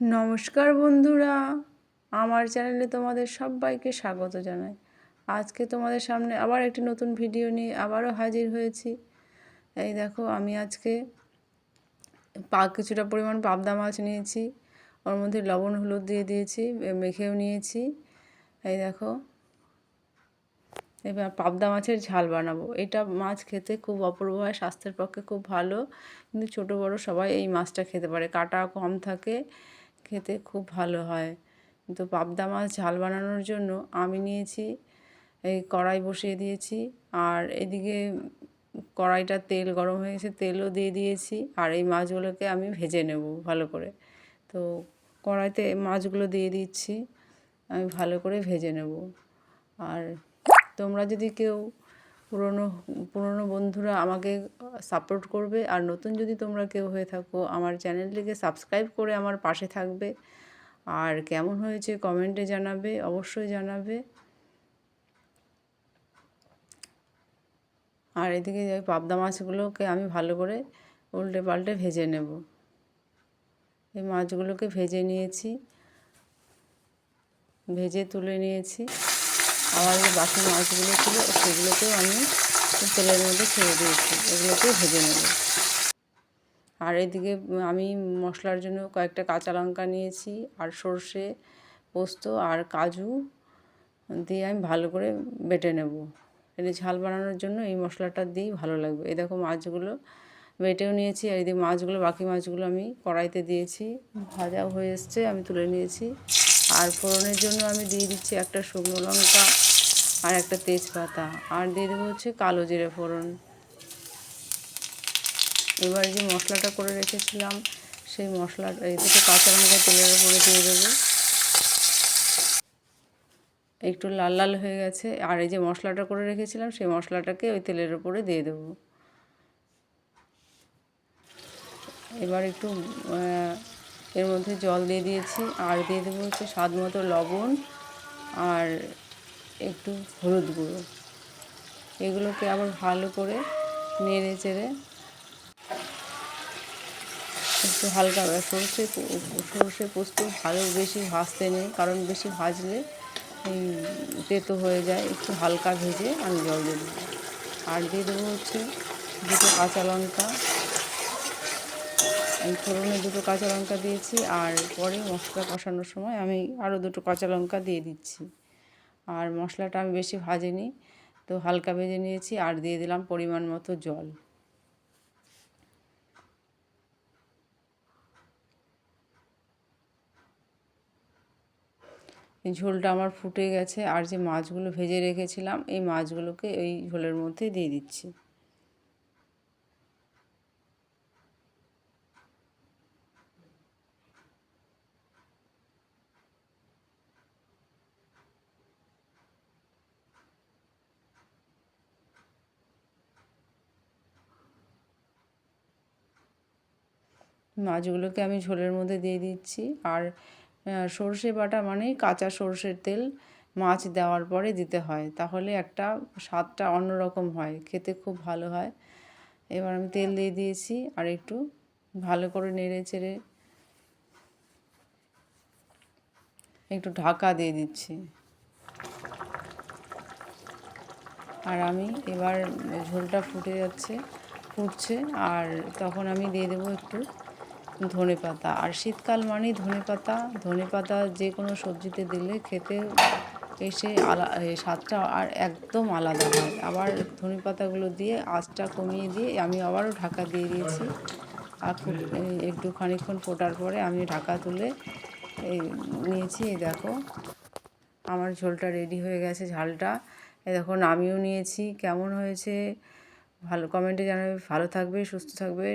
নমস্কার বন্ধুরা, আমার চ্যানেলে তোমাদের সবাইকে স্বাগত জানাই। আজকে তোমাদের সামনে আবার একটি নতুন ভিডিও নিয়ে আবারও হাজির হয়েছি। এই দেখো, আমি আজকে পা কিছুটা পরিমাণ পাবদা মাছ নিয়েছি, ওর মধ্যে লবণ, হলুদ দিয়ে দিয়েছি মেখেও নিয়েছি। এই দেখো, এবার পাবদা মাছের ঝাল বানাবো। এটা মাছ খেতে খুব অপূর্ব হয়, স্বাস্থ্যের পক্ষে খুব ভালো। কিন্তু ছোটো বড় সবাই এই মাছটা খেতে পারে। কাটা কম থাকে খেতে খুব ভালো হয়। কিন্তু পাবদা মাছ ঝাল বানানোর জন্য আমি নিয়েছি, এই কড়াই বসিয়ে দিয়েছি আর এদিকে কড়াইটা তেল গরম হয়ে গেছে, তেলও দিয়ে দিয়েছি আর এই মাছগুলোকে আমি ভেজে নেব ভালো করে। তো কড়াইতে মাছগুলো দিয়ে দিচ্ছি, আমি ভালো করে ভেজে নেব। আর তোমরা যদি কেউ পুরনো পুরনো বন্ধুরা আমাকে সাপোর্ট করবে। আর নতুন যদি তোমরা কেউ হয়ে থাকো, আমার চ্যানেলটিকে সাবস্ক্রাইব করে আমার পাশে থাকবে। আর কেমন হয়েছে কমেন্টে জানাবে, অবশ্যই জানাবে। আর এদিকে ওই পাবদা মাছগুলোকে আমি ভালো করে উল্টে পাল্টে ভেজে নেব। এই মাছগুলোকে ভেজে নিয়েছি, ভেজে তুলে নিয়েছি। আমার যে বাকি মাছগুলো ছিল, সেগুলোকেও আমি তেলের মধ্যে ছেড়ে দিয়েছি। এগুলোকেও ভেজে নেব। আর এদিকে আমি মশলার জন্য কয়েকটা কাঁচা লঙ্কা নিয়েছি, আর সর্ষে পোস্ত আর কাজু দিয়ে আমি ভালো করে বেটে নেব। এটা ঝাল বানানোর জন্য এই মশলাটা দিয়েই ভালো লাগবে। এই দেখো মাছগুলো বেটেও নিয়েছি, আর এদিকে মাছগুলো, বাকি মাছগুলো আমি কড়াইতে দিয়েছি। ভাজাও হয়ে এসছে, আমি তুলে নিয়েছি। আর ফোড়নের জন্য আমি দিয়ে দিচ্ছি একটা শুকনো লঙ্কা আর একটা তেজপাতা। আর দিয়ে দেবো হচ্ছে কালো জিরে ফোড়ন। এবার যে মশলাটা করে রেখেছিলাম, সেই মশলাটা এই থেকে কাঁচা লঙ্কা তেলের উপরে দিয়ে দেবো। একটু লাল লাল হয়ে গেছে। আর এই যে মশলাটা করে রেখেছিলাম, সেই মশলাটাকে ওই তেলের উপরে দিয়ে দেবো। এবার একটু এর মধ্যে জল দিয়ে দিয়েছি, আর দিয়ে দেবো হচ্ছে স্বাদ মতো লবণ আর একটু হলুদ গুঁড়ো। এগুলোকে আবার ভালো করে নেড়ে চেড়ে একটু হালকা সর্ষে সর্ষে পোস্ত ভালো বেশি ভাজতে নেই, কারণ বেশি ভাজলে এই তেতো হয়ে যায়, একটু হালকা ভেজে আমি জল দিয়ে দেবো। আর দিয়ে দেবো হচ্ছে দুটো কাঁচা লঙ্কা আমি ফোড়নে দুটো কাঁচা লঙ্কা দিয়েছি আর পরে মশলা কষানোর সময় আমি আরও দুটো কাঁচা লঙ্কা দিয়ে দিচ্ছি। আর মশলাটা আমি বেশি ভাজিনি, তো হালকা ভেজে নিয়েছি আর দিয়ে দিলাম পরিমাণ মতো জল। এই ঝোলটা আমার ফুটে গেছে আর যে মাছগুলো ভেজে রেখেছিলাম, এই মাছগুলোকে এই ঝোলের মধ্যে দিয়ে দিচ্ছি। মাছগুলোকে আমি ঝোলের মধ্যে দিয়ে দিচ্ছি। আর সর্ষে বাটা মানেই কাঁচা সর্ষের তেল মাছ দেওয়ার পরে দিতে হয়। তাহলে একটা স্বাদটা অন্যরকম হয়, খেতে খুব ভালো হয়। এবার আমি তেল দিয়ে দিয়েছি আর একটু ভালো করে নেড়ে চেড়ে একটু ঢাকা দিয়ে দিচ্ছি। আর আমি এবার ঝোলটা ফুটে যাচ্ছে, ফুটছে। আর তখন আমি দিয়ে দেবো একটু ধনে পাতা আর শীতকাল মানেই ধনে পাতা ধনে পাতা যে কোনো সবজিতে দিলে খেতে এসে আলা স্বাদটা আর একদম আলাদা হয়। আবার ধনে পাতাগুলো দিয়ে আঁচটা কমিয়ে দিয়ে আমি আবারও ঢাকা দিয়ে দিয়েছি। আর একটু খানিক্ষণ ফোটার পরে আমি ঢাকা তুলে এই নিয়েছি, এই দেখো। আমার ঝোলটা রেডি হয়ে গেছে ঝালটা। এ দেখো আমিও নিয়েছি। কেমন হয়েছে? ভালো কমেন্টে জানাবে। ভালো থাকবে, সুস্থ থাকবে।